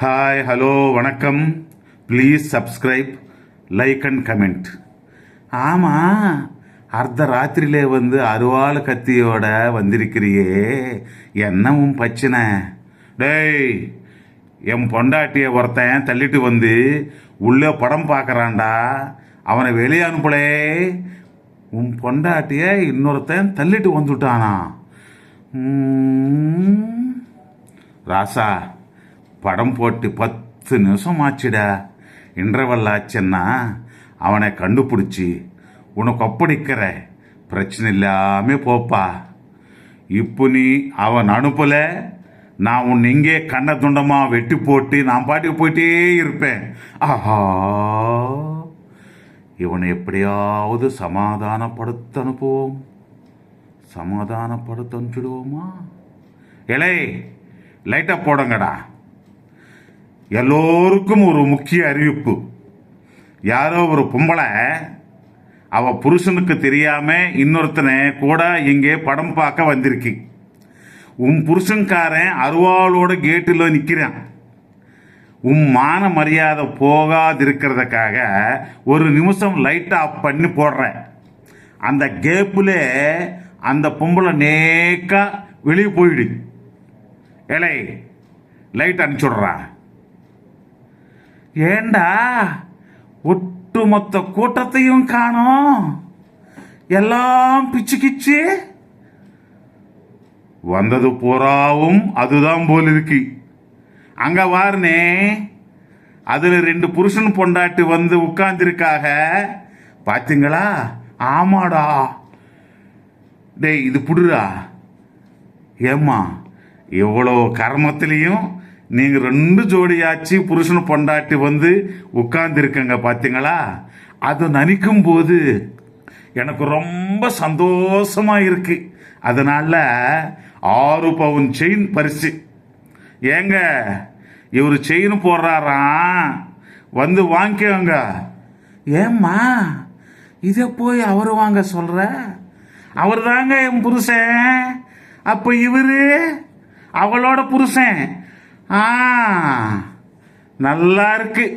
Hi hello வணக்கம். Please subscribe like and comment ஆமாம் அர்த்த ராத்திரியிலே வந்து அருவாள் கத்தியோட வந்திருக்கிறியே. என்னவும் உன் டேய் என் பொண்டாட்டிய ஒருத்தன் தள்ளிட்டு வந்து உள்ளே படம் பார்க்குறான்டா. அவனை வெளியே அனுப்பலே. உன் பொண்டாட்டிய இன்னொருத்தன் தள்ளிட்டு வந்துட்டானா. ராசா படம் போட்டு பத்து நிமிஷம் ஆச்சுடா இன்டர்வல் ஆச்சுன்னா அவனை கண்டுபிடிச்சி உனக்கு ஒப்படைக்கிற பிரச்சனை இல்லாமல் போப்பா. இப்போ நீ அவன் அனுப்பல நான் உன் இங்கே கண்ண துண்டமாக வெட்டி போட்டு நான் பாட்டுக்கு போயிட்டே இருப்பேன். ஆஹா. இவனை எப்படியாவது சமாதானப்படுத்த அனுப்புவோம் சமாதானப்படுத்த அனுப்பிடுவோமா இலை லைட்டாக போடுங்கடா. எல்லோருக்கும் ஒரு முக்கிய அறிவிப்பு. யாரோ ஒரு பொம்பளை அவ புருஷனுக்கு தெரியாம இன்னொருத்தனை கூட இங்கே படம் பார்க்க வந்திருக்கு. உன் புருஷன்காரன் அருவாளோட கேட்டில் நிற்கிறான் உன் மான மரியாதை போகாதிருக்கிறதுக்காக ஒரு நிமிஷம் லைட் ஆஃப் பண்ணி போடுறேன். அந்த கேப்பில் அந்த பொம்பளை நேக்கா வெளியே போயிடு. ஏலே லைட் அனுப்பிச்சுடுறான் ஏண்டா? ஒட்டுமொத்த கூட்டத்தையும் காணோம். எல்லாம் பிச்சு கிச்சு. வந்தது பூராவும் அதுதான் போல் இருக்கு. அங்க வாருனே. அதுல ரெண்டு புருஷன் பொண்டாட்டி வந்து உட்கார்ந்துருக்காக. பாத்தீங்களா? ஆமாடா. டேய் இது புடுறா. ஏம்மா இவ்வளோ கர்மத்திலையும் நீங்கள் ரெண்டு ஜோடியாச்சு புருஷன் பொண்டாட்டி வந்து உட்கார்ந்துருக்கங்க பார்த்தீங்களா அது நினைக்கும் போது எனக்கு ரொம்ப சந்தோஷமா இருக்கு. அதனால ஆறு பவுன் செயின் பரிசு. ஏங்க இவர் செயின் போடுறாராம் வந்து வாங்கிக்கோங்க. ஏம்மா இதை போய் அவர் வாங்க சொல்ற? அவர் தாங்க என் புருஷன். அப்போ இவரு அவளோட புருஷன். ஆ நல்லா இருக்குது